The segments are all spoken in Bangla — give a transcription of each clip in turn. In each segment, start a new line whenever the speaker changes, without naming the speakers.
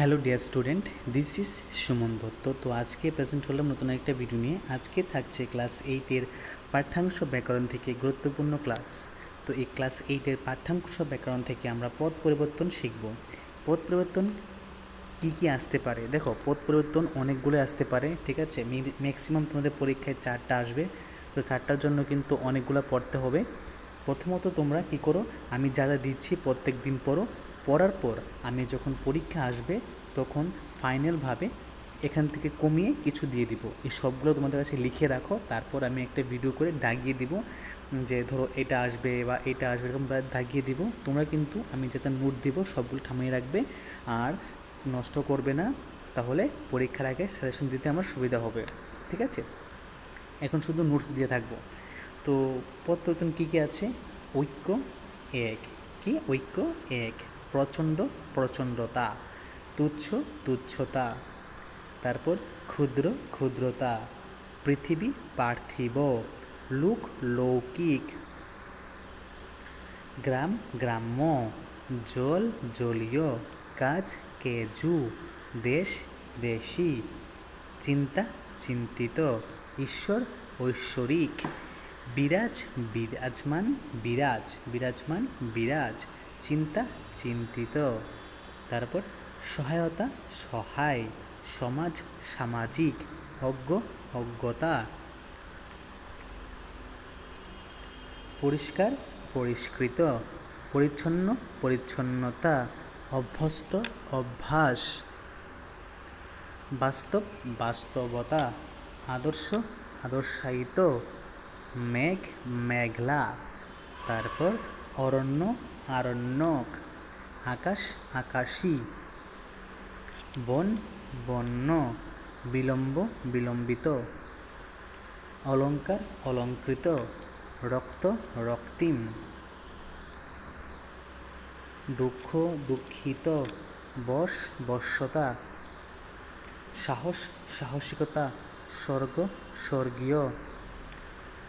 Hello dear student, this is Suman Dutta. তো আজকে প্রেজেন্ট হলাম নতুন একটা ভিডিও নিয়ে। আজকে থাকছে ক্লাস এইটের পাঠ্যাংশ ব্যাকরণ থেকে গুরুত্বপূর্ণ ক্লাস। তো এই ক্লাস এইটের পাঠ্যাংশ ব্যাকরণ থেকে আমরা পদ পরিবর্তন শিখব। পদ পরিবর্তন কী কী আসতে পারে? দেখো, পদ পরিবর্তন অনেকগুলো আসতে পারে, ঠিক আছে? ম্যাক্সিমাম তোমাদের পরীক্ষায় চারটা আসবে। তো চারটার জন্য কিন্তু অনেকগুলো পড়তে হবে। প্রথমত তোমরা কী করো? আমি যা যা দিচ্ছি প্রত্যেক দিন পড়ো। পড়ার পর আমি যখন পরীক্ষা আসবে, তখন ফাইনালভাবে এখান থেকে কমিয়ে কিছু দিয়ে দিব। এই সবগুলো তোমাদের কাছে লিখে রাখো, তারপর আমি একটা ভিডিও করে দাগিয়ে দিব, যে ধরো এটা আসবে বা এটা আসবে, এরকম দাগিয়ে দিব। তোমরা কিন্তু, আমি যেটা নোট দিব, সবগুলো থামিয়ে রাখবে। আর নষ্ট করবে না, তাহলে পরীক্ষার আগে সাজেশন দিতে আমার সুবিধা হবে। ঠিক আছে? এখন শুধু নোটস দিয়ে থাকব। তো পদ পরিবর্তন কী কী আছে? ঐক্য এক। কি? ঐক্য এক। প্রচণ্ড প্রচণ্ডতা, তুচ্ছ তুচ্ছতা, তারপর ক্ষুদ্র ক্ষুদ্রতা, পৃথিবী পার্থিব, লুক লৌকিক, গ্রাম গ্রাম্য, জল জলীয়, কাজ কেজু, দেশ দেশি, চিন্তা চিন্তিত, ঈশ্বর ঐশ্বরিক, বিরাজ বিরাজমান বিরাজ বিরাজমান বিরাজ চিন্তা চিন্তিত। তারপর সহায়তা, সহায়, সমাজ সামাজিক, অজ্ঞ, অজ্ঞতা। পরিষ্কার, পরিষ্কৃত, পরিচ্ছন্ন, পরিচ্ছন্নতা, অভ্যস্ত, অভ্যাস। বাস্তব, বাস্তবতা, আদর্শ, আদর্শায়িত, মেঘ, মেঘলা। তারপর অরণ্য আরণ্যক, আকাশ, আকাশী। বন, বন্য, বিলম্ব, বিলম্বিত। অলঙ্কার অলঙ্কৃত রক্ত, রক্তিম। দুঃখ, দুঃখিত, বশ, বশ্যতা। সাহস, সাহসিকতা, স্বর্গ, স্বর্গীয়।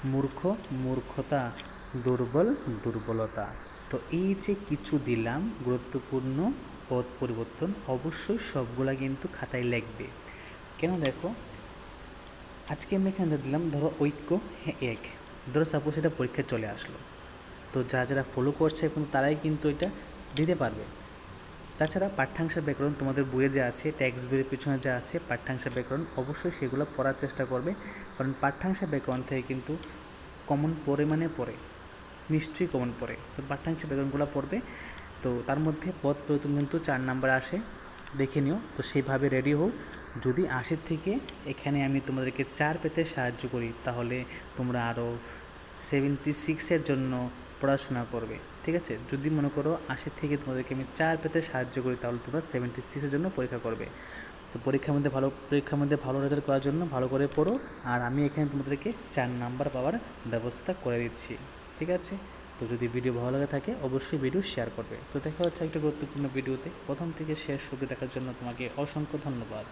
মূর্খ, মূর্খতা, দুর্বল, দুর্বলতা। তো এই যে কিছু দিলাম, গুরুত্বপূর্ণ পদ পরিবর্তন, অবশ্যই সবগুলা কিন্তু খাতায় লিখবে। কেন দেখো? আজকে আমি এখানে দিলাম, ধরো ঐক্য এক। ধরো সাপোজ এটা পরীক্ষায় চলে আসলো। তো যারা যারা ফলো করছে এখন, তারাই কিন্তু এটা দিতে পারবে। তাছাড়া পাঠ্যাংশের ব্যাকরণ তোমাদের বইয়ে যা আছে ট্যাক্স বইয়ের পিছনে যা আছে, পাঠ্যাংশের ব্যাকরণ অবশ্যই সেগুলো পড়ার চেষ্টা করবে। কারণ পাঠ্যাংশের ব্যাকরণ থেকে কিন্তু কমন পরিমাণে পড়ে। নিশ্চয়ই কমন পড়ে তো পাঠ্যাংশের ব্যাকরণগুলো পড়বে। তো তার মধ্যে পদ পরিবর্তন কিন্তু চার নাম্বার আসে, দেখে নিও। তো সেইভাবে রেডি হোক যদি আশির থেকে এখানে আমি তোমাদেরকে চার পেতে সাহায্য করি, তাহলে তোমরা আরও সেভেন্টি সিক্সের জন্য পড়াশোনা করবে। ঠিক আছে? যদি মনে করো আশির থেকে তোমাদেরকে আমি চার পেতে সাহায্য করি, তাহলে তোমরা সেভেন্টি সিক্সের জন্য পরীক্ষা করবে। তো পরীক্ষার মধ্যে ভালো, পরীক্ষার মধ্যে ভালো রেজাল্ট করার জন্য ভালো করে পড়ো। আর আমি এখানে তোমাদেরকে চার নাম্বার পাওয়ার ব্যবস্থা করে দিচ্ছি। ঠিক আছে? তো যদি ভিডিও ভালো লাগে থাকে, অবশ্যই ভিডিও শেয়ার করবে। তো দেখা হচ্ছে একটা গুরুত্বপূর্ণ ভিডিওতে। প্রথম থেকে শেষ অবধি দেখার জন্য তোমাকে অসংখ্য ধন্যবাদ।